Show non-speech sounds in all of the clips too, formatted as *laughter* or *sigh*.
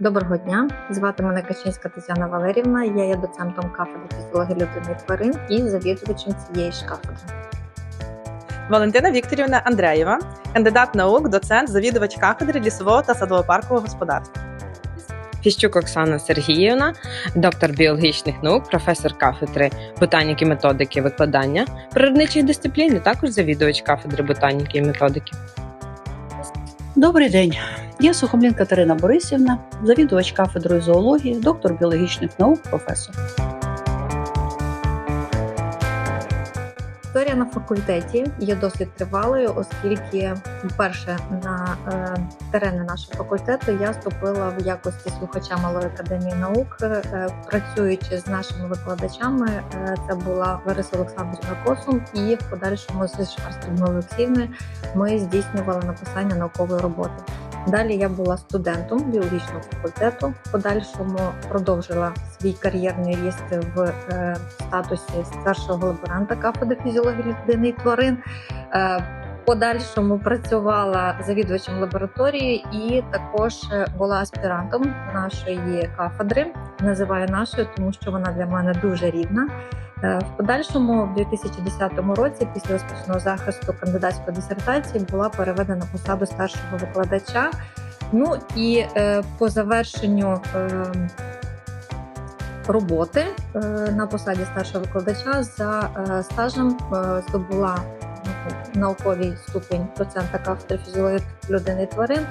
Доброго дня! Звати мене Качинська Тетяна Валерівна. Я є доцентом кафедри фізіології людини і тварин і завідувачем цієї ж кафедри. Валентина Вікторівна Андреєва, кандидат наук, доцент, завідувач кафедри лісового та садово-паркового господарства. Фіщук Оксана Сергіївна, доктор біологічних наук, професор кафедри ботаніки, методики викладання природничих дисциплін, і також завідувач кафедри ботаніки і методики. Добрий день. Я Сухомлін Катерина Борисівна, завідувач кафедрою зоології, доктор біологічних наук, професор. Історія на факультеті є досить тривалою, оскільки, перше, на е, терени нашого факультету я вступила в якості слухача Малої академії наук, е, працюючи з нашими викладачами. Е, це була Лариса Олександрівна Косум, і в подальшому з Шварською Олексіївною ми здійснювали написання наукової роботи. Далі я була студентом біологічного факультету. Подальшому продовжила свій кар'єрний ріст в е, статусі старшого лаборанта кафедри фізіології людини і тварин. Е, подальшому працювала завідувачем лабораторії і також е, була аспірантом нашої кафедри. Називаю нашою, тому що вона для мене дуже рідна. Е, В подальшому, в 2010 році, після успішного захисту кандидатської дисертації, була переведена на посаду старшого викладача. Ну і е, по завершенню е, роботи на посаді старшого викладача за стажем здобула науковий ступінь доцента кафедри фізіології людини і тварин.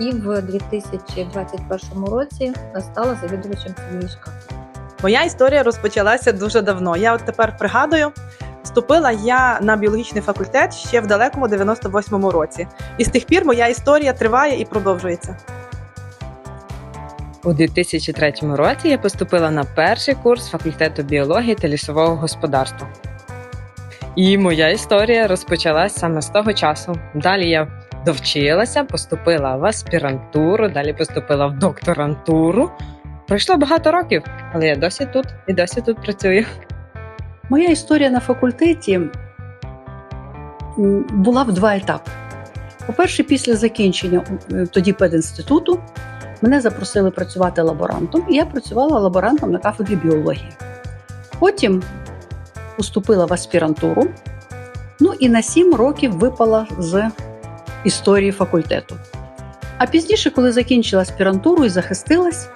І в 2021 році стала завідувачем цієї кафедри. Моя історія розпочалася дуже давно. Я от тепер пригадую, вступила я на біологічний факультет ще в далекому 98-му році. І з тих пір моя історія триває і продовжується. У 2003 році я поступила на перший курс факультету біології та лісового господарства. І моя історія розпочалась саме з того часу. Далі я довчилася, поступила в аспірантуру, далі поступила в докторантуру. Пройшло багато років, але я досі тут і досі тут працюю. Моя історія на факультеті була в два етапи. По-перше, після закінчення е, тоді пединституту мене запросили працювати лаборантом, і я працювала лаборантом на кафедрі біології. Потім поступила в аспірантуру, ну і на сім років випала з історії факультету. А пізніше, коли закінчила аспірантуру і захистилась,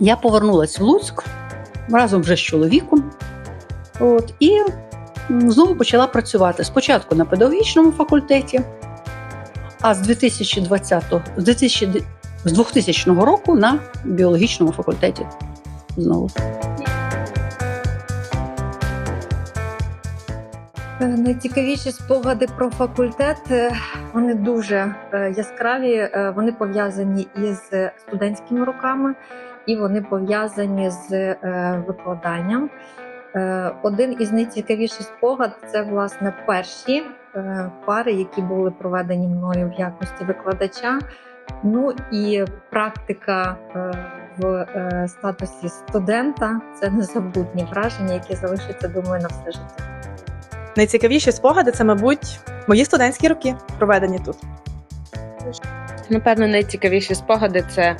я повернулася в Луцьк разом вже з чоловіком. От, і знову почала працювати спочатку на педагогічному факультеті, а з 2020, з 2000, з 2000 року на біологічному факультеті знову. Е, Найцікавіші спогади про факультет е, вони дуже е, яскраві. Вони пов'язані із студентськими роками і вони пов'язані з е, викладанням. Е, Один із найцікавіших спогад це власне перші е, пари, які були проведені мною в якості викладача. Ну і практика в статусі студента це незабутні враження, які залишаться, думаю, на все життя. Найцікавіші спогади це, мабуть, мої студентські роки, проведені тут. Напевно, найцікавіші спогади це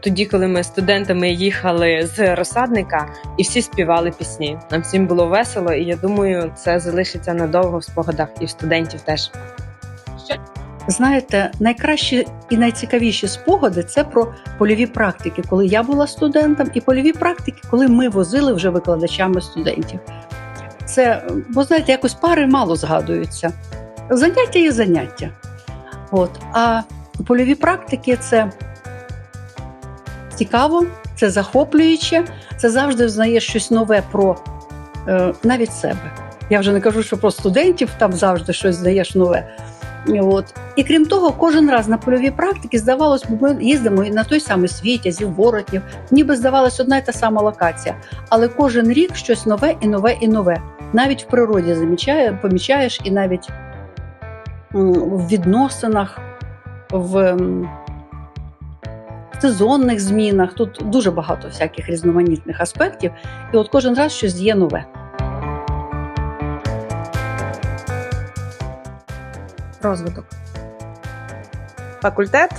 тоді, коли ми студентами їхали з розсадника і всі співали пісні. Нам всім було весело, і я думаю, це залишиться надовго в спогадах і в студентів теж. Знаєте, найкращі і найцікавіші спогади це про польові практики, коли я була студентом, і польові практики, коли ми возили вже викладачами студентів. Це, бо знаєте, якось пари мало згадуються. Заняття є заняття. От. А польові практики це цікаво, це захоплююче, це завжди знаєш щось нове про е, навіть себе. Я вже не кажу, що про студентів там завжди щось знаєш нове. От. І крім того, кожен раз на польові практики здавалось, ми їздимо і на той самий світ, зі Воротнів, ніби здавалось одна й та сама локація. Але кожен рік щось нове і нове і нове. Навіть в природі замічає, помічаєш, і навіть в відносинах, в сезонних змінах. Тут дуже багато всяких різноманітних аспектів. І от кожен раз щось є нове. Розвиток. Факультет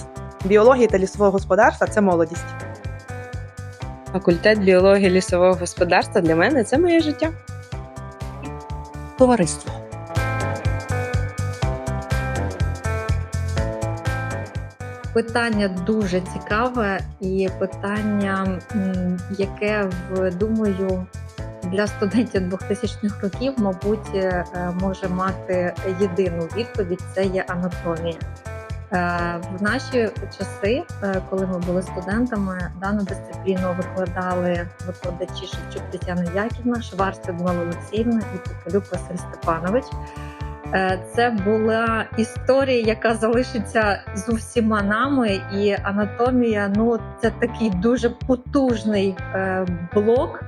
біології та лісового господарства це молодість. Факультет біології лісового господарства для мене це моє життя. Товариство. Питання дуже цікаве і питання, яке думаю для студентів 2000-х років, мабуть, е, може мати єдину відповідь це є анатомія. Е, В наші часи, е, коли ми були студентами, дану дисципліну викладали викладачі Шевчук Тетяна Яківна, Шварц Людмила Олексіївна і Пекалюк Василь Степанович. Е, Це була історія, яка залишиться з усіма нами, і анатомія ну це такий дуже потужний е, блок,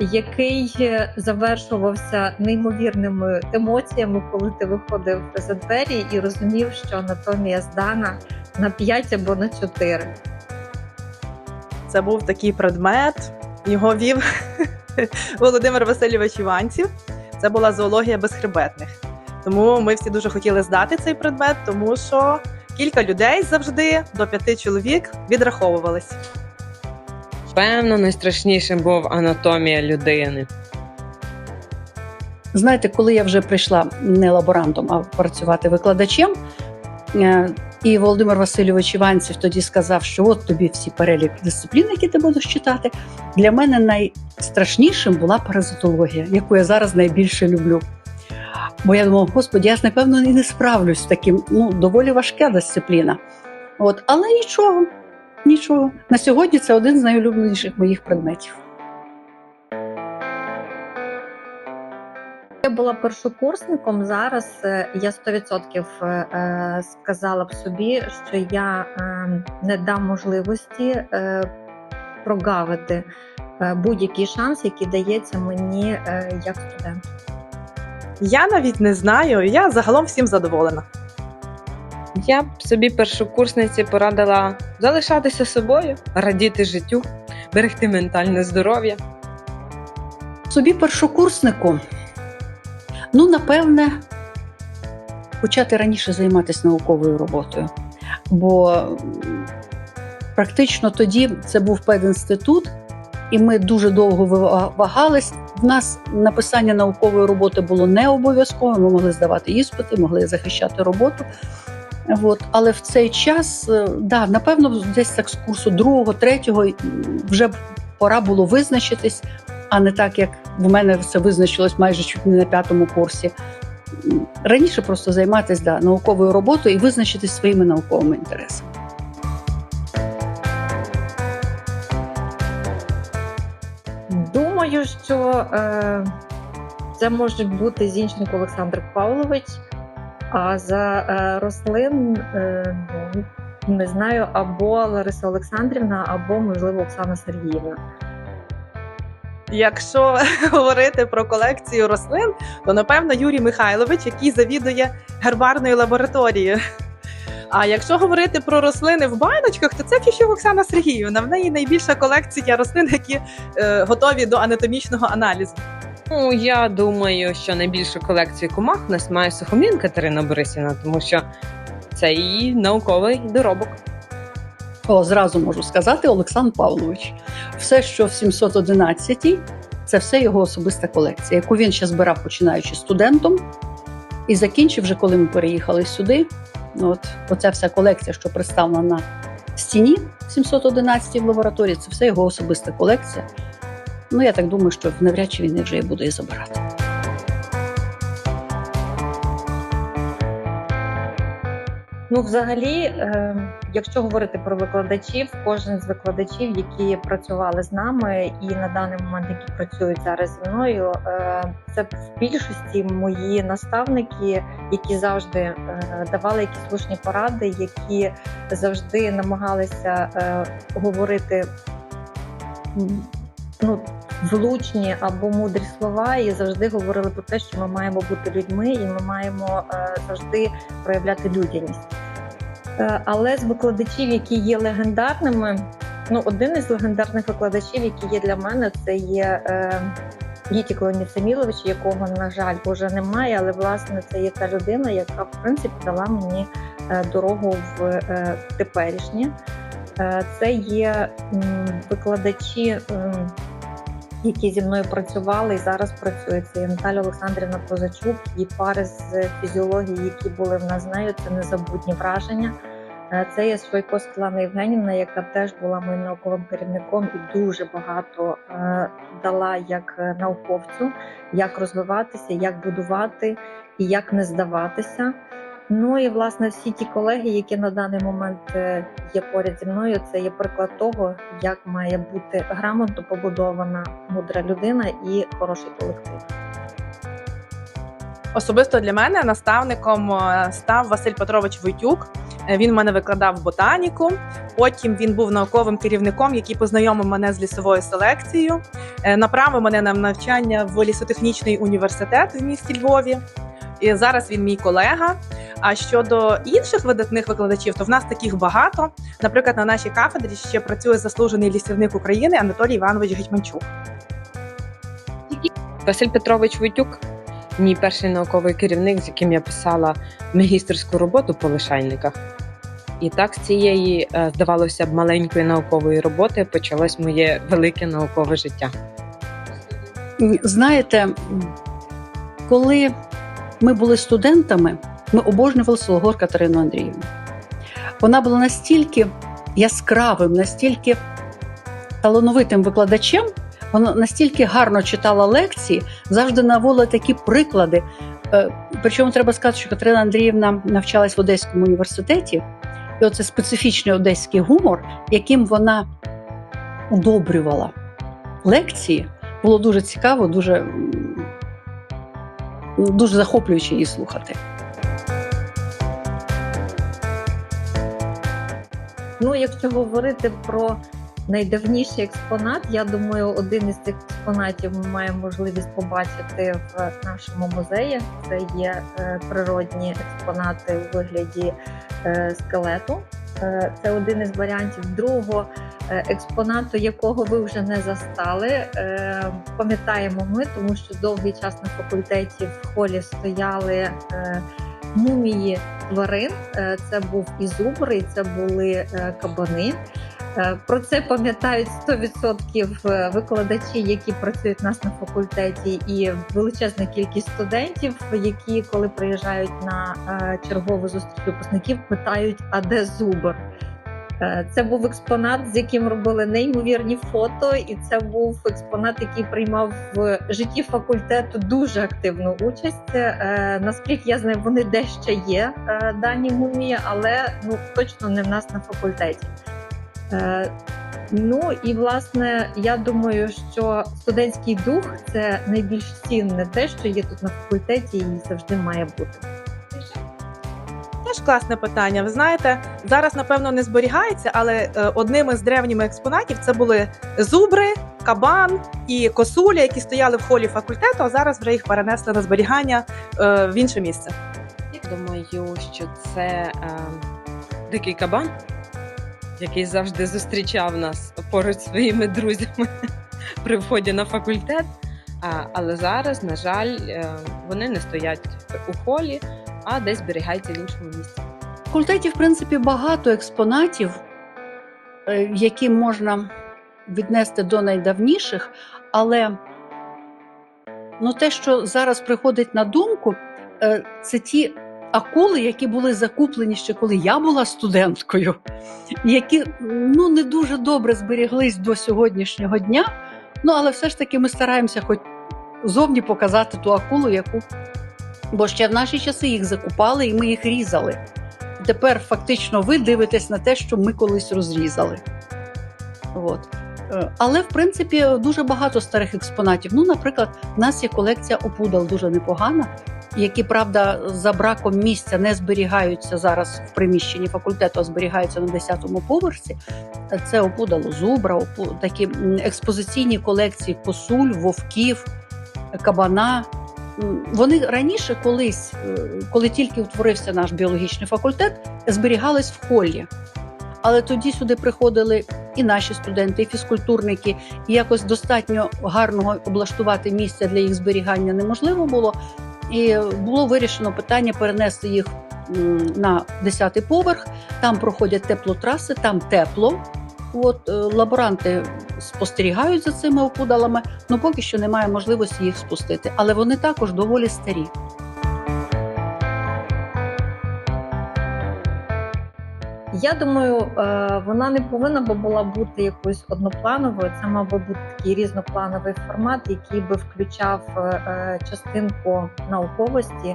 який завершувався неймовірними емоціями, коли ти виходив за двері і розумів, що анатомія здана на 5 або на 4. Це був такий предмет. Його вів *laughs* Володимир Васильович Іванців. Це була зоологія безхребетних. Тому ми всі дуже хотіли здати цей предмет, тому що кілька людей завжди до п'яти чоловік відраховувались. Певно, найстрашнішим був анатомія людини. Знаєте, коли я вже прийшла не лаборантом, а працювати викладачем, е, і Володимир Васильович Іванців тоді сказав, що от тобі всі перелік дисциплін, які ти будеш читати. Для мене найстрашнішим була паразитологія, яку я зараз найбільше люблю. Бо я думала, господи, я ж напевно і не справлюсь з таким. Ну, доволі важка дисципліна. От, але нічого, нічого. На сьогодні це один з найулюбленіших моїх предметів. Я була першокурсником. Зараз е, я 100% е, е, сказала б собі, що я не дам можливості прогавити будь-який шанс, який дається мені як студенту. Я навіть не знаю, я загалом всім задоволена. Я б собі першокурсниці порадила залишатися собою, радіти життю, берегти ментальне здоров'я. Собі першокурснику, ну, напевне, почати раніше займатися науковою роботою. Бо практично тоді це був пединститут, і ми дуже довго вагались. В нас написання наукової роботи було не обов'язково. Ми могли здавати іспити, могли захищати роботу. От. Але в цей час, е, да, напевно, десь так з курсу другого, третього вже пора було визначитись, а не так, як в мене це визначилось майже чуть не на п'ятому курсі. Раніше просто займатися да, науковою роботою і визначитись своїми науковими інтересами. Думаю, що е, це може бути Зінченко Олександр Павлович. А за е, рослин е, ну, не знаю, або Лариса Олександрівна, або можливо Оксана Сергіївна. Якщо *laughs* говорити про колекцію рослин, то напевно Юрій Михайлович, який завідує гербарною лабораторією. А якщо говорити про рослини в баночках, то це Фіщук Оксана Сергіївна. В неї найбільша колекція рослин, які е, готові до анатомічного аналізу. Ну, я думаю, що найбільшу колекцію комах в нас має Сухомлін Катерина Борисівна, тому що це її науковий доробок. О, зразу можу сказати, Олександр Павлович. Все, що в 711-й, це все його особиста колекція, яку він ще збирав, починаючи студентом, і закінчив вже, коли ми переїхали сюди. От оця вся колекція, що представлена на стіні в 711 в лабораторії, це все його особиста колекція. Ну, я так думаю, що навряд чи він вже і буде і забирати. Ну, взагалі, е, якщо говорити про викладачів, кожен з викладачів, які працювали з нами, і на даний момент, які працюють зараз зі мною, е, це в більшості мої наставники, які завжди е, давали якісь слушні поради, які завжди намагалися говорити. Ну, влучні або мудрі слова, і завжди говорили про те, що ми маємо бути людьми, і ми маємо завжди проявляти людяність. Е, Але з викладачів, які є легендарними, ну один із легендарних викладачів, які є для мене, це є е, Гітік Леонід Самілович, якого, на жаль, вже немає, але власне це є та людина, яка в принципі дала мені е, дорогу в е, теперішнє. Е, Це є викладачі, які зі мною працювали і зараз працюють. Це є Наталя Олександрівна Козачук і пари з фізіології, які були в нас нею. Це незабутні враження. Це є Свойко Світлана Євгенівна, яка теж була моїм науковим керівником і дуже багато е, дала як е, науковцю, як розвиватися, як будувати і як не здаватися. Ну і власне всі ті колеги, які на даний момент е, є поряд зі мною, це є приклад того, як має бути грамотно побудована мудра людина і хороший колектив. Особисто для мене наставником став Василь Петрович Войтюк. Е, Він в мене викладав ботаніку. Потім він був науковим керівником, який познайомив мене з лісовою селекцією, е, направив мене на навчання в лісотехнічний університет в місті Львові. І зараз він мій колега. А щодо інших видатних викладачів, то в нас таких багато. Наприклад, на нашій кафедрі ще працює заслужений лісівник України Анатолій Іванович Гетьманчук. Василь Петрович Войтюк, мій перший науковий керівник, з яким я писала магістерську роботу по лишайниках. І так з цієї, е, здавалося б, маленької наукової роботи почалось моє велике наукове життя. Знаєте, коли ми були студентами, ми обожнювали Сологор Катерину Андріївну. Вона була настільки яскравим, настільки талановитим викладачем, вона настільки гарно читала лекції, завжди наводила такі приклади. Е, Причому треба сказати, що Катерина Андріївна навчалась в Одеському університеті, і оце специфічний одеський гумор, яким вона удобрювала лекції, було дуже цікаво, дуже, дуже захоплююче її слухати. Ну, якщо говорити про найдавніший експонат, я думаю, один із цих експонатів ми маємо можливість побачити в нашому музеї. Це є е, природні експонати у вигляді е, скелету. Е, Це один із варіантів другого експонату, якого ви вже не застали. Пам'ятаємо ми, тому що довгий час на факультеті в холі стояли мумії тварин. Це був і зубр, і це були кабани. Е, Про це пам'ятають 100% викладачі, які працюють у нас на факультеті, і величезна кількість студентів, які, коли приїжджають на е, чергову зустріч випускників, питають, а де зубр? Е, Це був експонат, з яким робили неймовірні фото, і це був експонат, який приймав в житті факультету дуже активну участь. Е, Наскільки я знаю, вони де ще є е, дані мумії, але ну точно не в нас на факультеті. Е, Ну і власне, я думаю, що студентський дух це найбільш цінне те, що є тут на факультеті, і завжди має бути. Теж класне питання. Ви знаєте, зараз напевно не зберігається, але е, одним із древніми експонатів це були зубри, кабан і косуля, які стояли в холі факультету. А зараз вже їх перенесли на зберігання е, в інше місце. Я Думаю, що це е, дикий кабан, який завжди зустрічав нас поруч своїми друзями *laughs* при вході на факультет. Але зараз, на жаль, е, вони не стоять у холі, а десь зберігаються в іншому місці. В факультеті, в принципі, багато експонатів, е, які можна віднести до найдавніших, але ну, те, що зараз приходить на думку, е, це ті акули, які були закуплені ще коли я була студенткою, які ну, не дуже добре зберіглись до сьогоднішнього дня. Ну, але все ж таки ми стараємося хоч зовні показати ту акулу, яку. Бо ще в наші часи їх закупали і ми їх різали. Тепер фактично ви дивитесь на те, що ми колись розрізали. От. Е, Але в принципі дуже багато старих експонатів. Ну, наприклад, в нас є колекція опудал дуже непогана, які, правда, за браком місця не зберігаються зараз в приміщенні факультету, а зберігаються на 10-му поверсі. Це опудало зубра, опу- такі експозиційні колекції косуль, вовків, кабана. Вони раніше колись, е, коли тільки утворився наш біологічний факультет, зберігались в холлі. Але тоді сюди приходили і наші студенти, і фізкультурники, і якось достатньо гарного облаштувати місця для їх зберігання неможливо було. І було вирішено питання перенести їх на 10-й поверх. Там проходять теплотраси, там тепло. От е, лаборанти спостерігають за цими опудалами, але поки що немає можливості їх спустити. Але вони також доволі старі. Я думаю, е, вона не повинна би була бути якоюсь одноплановою. Це мав би бути такий різноплановий формат, який би включав е, е, частинку науковості,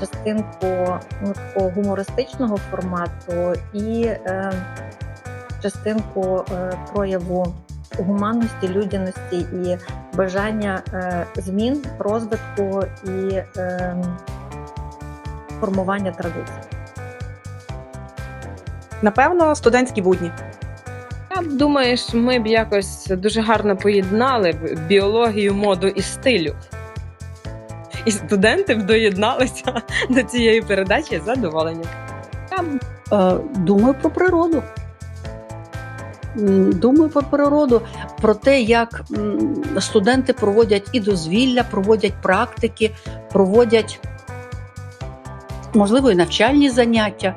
частинку ну, такого гумористичного формату і частинку прояву гуманності, людяності і бажання змін, розвитку і е, формування традицій. Напевно, студентські будні. Я думаю, що ми б якось дуже гарно поєднали б біологію, моду і стилю. І студенти б доєдналися *laughs* до цієї передачі з задоволенням. Е, Думаю про природу. Думаю про природу, про те, як студенти проводять і дозвілля, проводять практики, проводять, можливо, і навчальні заняття.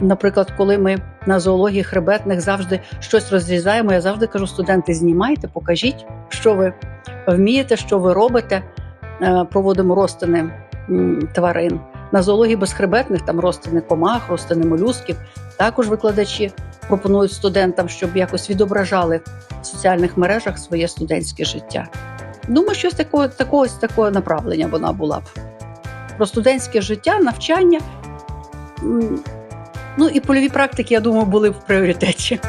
Наприклад, коли ми на зоології хребетних завжди щось розрізаємо, я завжди кажу: студенти, знімайте, покажіть, що ви вмієте, що ви робите. Е, Проводимо розтини тварин. На зоології безхребетних там розтини комах, розтини молюсків. Також викладачі пропонують студентам, щоб якось відображали в соціальних мережах своє студентське життя. Думаю, щось такого, такого, такого направлення вона була б. Про студентське життя, навчання. Ну і польові практики, я думаю, були в пріоритеті.